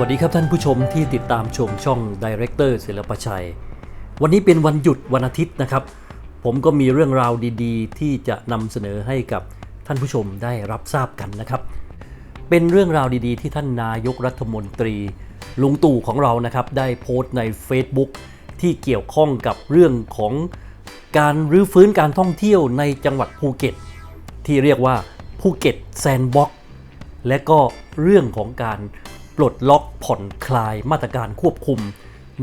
วัสดีครับท่านผู้ชมที่ติดตามชมช่อง Director ศิลปชัย วันนี้เป็นวันหยุดวันอาทิตย์นะครับ ผมก็มีเรื่องราวดีๆ ที่จะนำเสนอให้กับท่านผู้ชมได้รับทราบกันนะครับ เป็นเรื่องราวดีๆ ที่ท่านนายกรัฐมนตรี ลุงตู่ของเรานะครับ ได้โพสต์ใน Facebook ที่เกี่ยวข้องกับเรื่องของการรื้อฟื้นการท่องเที่ยวในจังหวัดภูเก็ต ที่เรียกว่าภูเก็ตแซนด์บ็อกและก็เรื่องของการ ปลดล็อกผ่อนคลายมาตรการควบคุม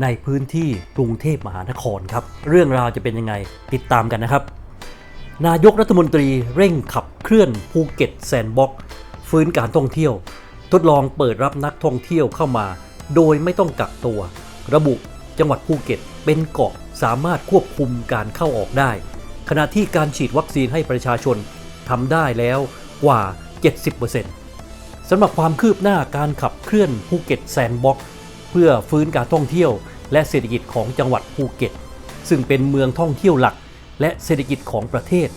ในพื้นที่กรุงเทพมหานครครับ เรื่องราวจะเป็นยังไงติดตามกันนะครับ นายกรัฐมนตรีเร่งขับเคลื่อนภูเก็ตแซนด์บ็อกซ์ฟื้นการท่องเที่ยว ทดลองเปิดรับนักท่องเที่ยวเข้ามา โดยไม่ต้องกักตัว ระบุจังหวัดภูเก็ตเป็นเกาะสามารถควบคุมการเข้าออกได้ ขณะที่การฉีดวัคซีนให้ประชาชนทำได้แล้วกว่า 70% สำหรับความคืบหน้าการขับเคลื่อนภูเก็ตแซนด์บ็อกซ์เพื่อฟื้นการท่องเที่ยว และเศรษฐกิจของจังหวัดภูเก็ต ซึ่งเป็นเมืองท่องเที่ยวหลัก และเศรษฐกิจของประเทศ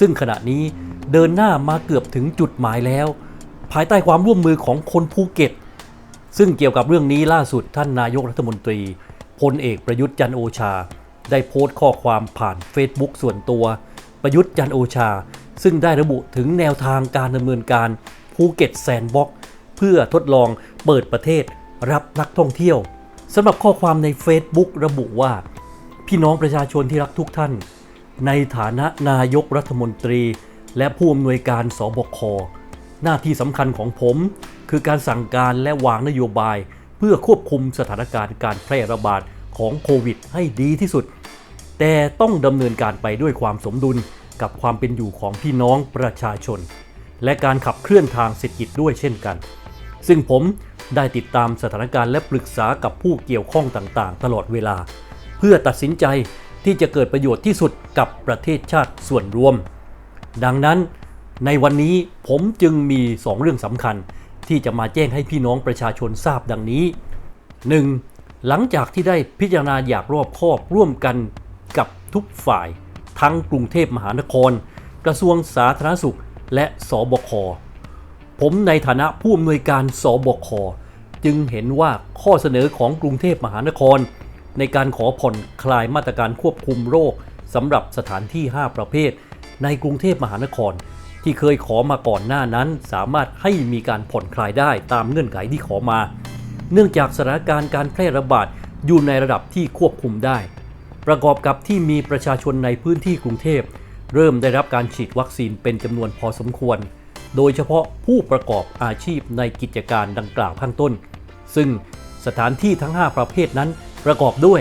ซึ่งขณะนี้เดินหน้ามาเกือบถึงจุดหมายแล้ว ภายใต้ความร่วมมือของคนภูเก็ต ซึ่งเกี่ยวกับเรื่องนี้ล่าสุดท่านนายกรัฐมนตรีพลเอกประยุทธ์จันโอชา ได้โพสต์ข้อความผ่าน Facebook ส่วนตัว ประยุทธ์จันโอชา ซึ่งได้ระบุถึงแนวทางการดำเนินการ ภูเก็ตแซนด์บ็อกเพื่อทดลองเปิดประเทศรับนักท่องเที่ยวสำหรับข้อความใน Facebook ระบุว่า พี่น้องประชาชนที่รักทุกท่าน ในฐานะนายกรัฐมนตรี และผู้อำนวยการสบค หน้าที่สำคัญของผม คือการสั่งการและวางนโยบาย เพื่อควบคุมสถานการณ์การแพร่ระบาดของโควิดให้ดีที่สุด แต่ต้องดำเนินการไปด้วยความสมดุลกับความเป็นอยู่ของพี่น้องประชาชน และการขับเคลื่อนทางเศรษฐกิจด้วยเช่นกัน ซึ่งผมได้ติดตามสถานการณ์และปรึกษากับผู้เกี่ยวข้องต่างๆ ตลอดเวลา เพื่อตัดสินใจที่จะเกิดประโยชน์ที่สุดกับประเทศชาติส่วนรวม ดังนั้น ในวันนี้ผมจึงมี 2 เรื่องสำคัญ ที่จะมาแจ้งให้พี่น้องประชาชนทราบดังนี้ 1. หลังจากที่ได้พิจารณาอยางรอบคอบร่วมกันกับทุกฝ่าย ทั้งกรุงเทพมหานคร กระทรวงสาธารณสุข และสบค ผมในฐานะผู้อำนวยการสบค จึงเห็นว่าข้อเสนอของกรุงเทพมหานคร ในการขอผ่อนคลายมาตรการควบคุมโรคสำหรับสถานที่ 5 ประเภท ในกรุงเทพมหานคร ที่เคยขอมาก่อนหน้านั้น สามารถให้มีการผ่อนคลายได้ตามเงื่อนไขที่ขอมา เนื่องจากสถานการณ์การแพร่ระบาดอยู่ในระดับที่ควบคุมได้ ประกอบกับที่มีประชาชนในพื้นที่กรุงเทพ เริ่มได้รับการฉีดวัคซีนเป็นจำนวนพอสมควร โดยเฉพาะผู้ประกอบอาชีพในกิจการดังกล่าวข้างต้น ซึ่งสถานที่ทั้ง 5 ประเภทนั้นประกอบด้วย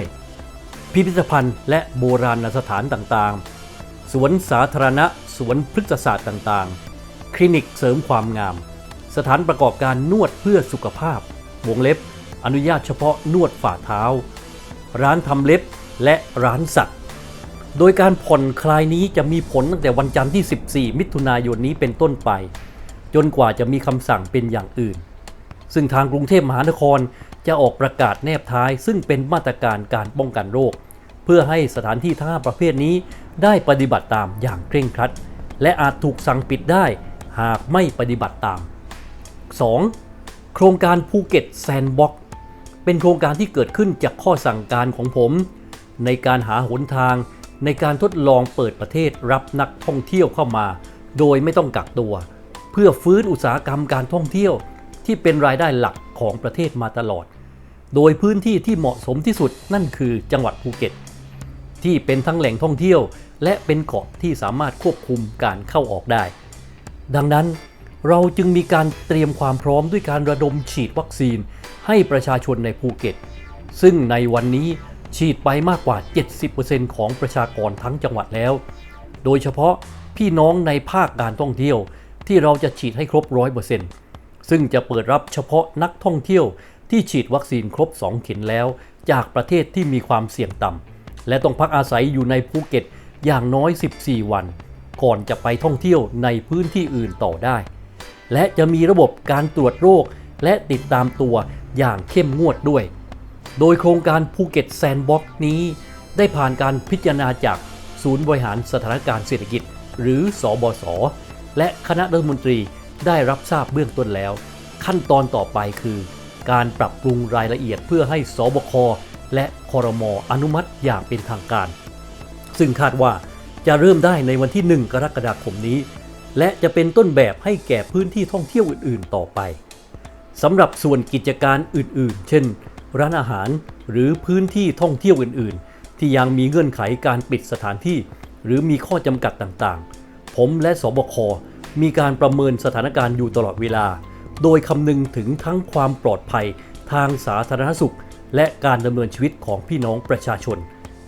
พิพิธภัณฑ์และโบราณสถานต่างๆ สวนสาธารณะ สวนพฤกษศาสตร์ต่างๆ คลินิกเสริมความงาม สถานประกอบการนวดเพื่อสุขภาพ วงเล็บ อนุญาตเฉพาะนวดฝ่าเท้า ร้านทำเล็บและร้านสัตว์ โดยการผ่อนคลายนี้จะมีผลตั้งแต่วันจันทร์ที่ 14 มิถุนายนนี้เป็นต้นไป จนกว่าจะมีคำสั่งเป็นอย่างอื่น ซึ่งทางกรุงเทพมหานครจะออกประกาศแนบท้าย ซึ่งเป็นมาตรการการป้องกันโรค เพื่อให้สถานที่ทั้งห้าประเภทนี้ได้ปฏิบัติตามอย่างเคร่งครัด และอาจถูกสั่งปิดได้หากไม่ปฏิบัติตาม 2. โครงการภูเก็ตแซนด์บ็อกเป็นโครงการที่เกิดขึ้นจากข้อสั่งการของผม ในการหาหนทาง ในการทดลองเปิดประเทศรับนักท่องเที่ยวเข้ามา โดยไม่ต้องกักตัว เพื่อฟื้นอุตสาหกรรมการท่องเที่ยว ที่เป็นรายได้หลักของประเทศมาตลอด โดยพื้นที่ที่เหมาะสมที่สุดนั่นคือจังหวัดภูเก็ต ที่เป็นทั้งแหล่งท่องเที่ยว และเป็นเกาะที่สามารถควบคุมการเข้าออกได้ ดังนั้นเราจึงมีการเตรียมความพร้อมด้วยการระดมฉีดวัคซีนให้ประชาชนในภูเก็ต ซึ่งในวันนี้ ฉีดไปมากกว่า 70%ของประชากรทั้งจังหวัดแล้ว โดยเฉพาะพี่น้องในภาคการท่องเที่ยว ที่เราจะฉีดให้ครบ 100%ซึ่งจะเปิดรับเฉพาะนักท่องเที่ยวที่ฉีดวัคซีนครบ 2 เข็มแล้ว จากประเทศที่มีความเสี่ยงต่ำและต้องพักอาศัยอยู่ในภูเก็ตอย่างน้อย 14 วัน ก่อนจะไปท่องเที่ยวในพื้นที่อื่นต่อได้ และจะมีระบบการตรวจโรคและติดตามตัวอย่างเข้มงวดด้วย โดยโครงการภูเก็ตแซนด์บ็อกซ์นี้ ได้ผ่านการพิจารณาจากศูนย์บริหารสถานการณ์เศรษฐกิจ หรือสอบศและคณะรัฐมนตรีได้รับทราบเบื้องต้นแล้ว ขั้นตอนต่อไปคือ การปรับปรุงรายละเอียดเพื่อให้สบคและคอรมออนุมัติอย่างเป็นทางการ ซึ่งคาดว่าจะเริ่มได้ในวันที่ 1 กรกฎาคมนี้ และจะเป็นต้นแบบให้แก่พื้นที่ท่องเที่ยวอื่น ๆ ต่อไปสำหรับส่วนกิจการอื่น ๆ เช่น ร้านอาหาร หรือพื้นที่ท่องเที่ยวอื่นๆ ที่ยังมีเงื่อนไขการปิดสถานที่ หรือมีข้อจำกัดต่างๆ ผมและสบค มีการประเมินสถานการณ์อยู่ตลอดเวลา โดยคำนึงถึงทั้งความปลอดภัยทางสาธารณสุข และการดำเนินชีวิตของพี่น้องประชาชน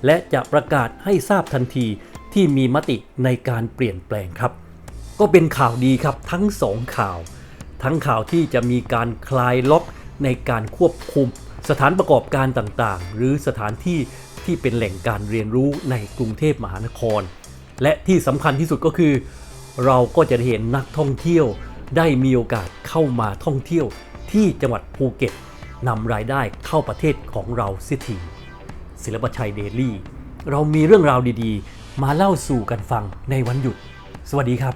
และจะประกาศให้ทราบทันทีที่มีมติในการเปลี่ยนแปลงครับ ก็เป็นข่าวดีครับทั้งสองข่าว ทั้งข่าวที่จะมีการคลายล็อกในการควบคุม สถานประกอบการต่างๆ หรือสถานที่ที่เป็นแหล่งการเรียนรู้ในกรุงเทพมหานคร และที่สำคัญที่สุดก็คือ เราก็จะเห็นนักท่องเที่ยว ได้มีโอกาสเข้ามาท่องเที่ยว ที่จังหวัดภูเก็ตนำรายได้เข้าประเทศของเราเสียทีศิลปชัยเดลี่เรามีเรื่องราวดีๆ มาเล่าสู่กันฟังในวันหยุด สวัสดีครับ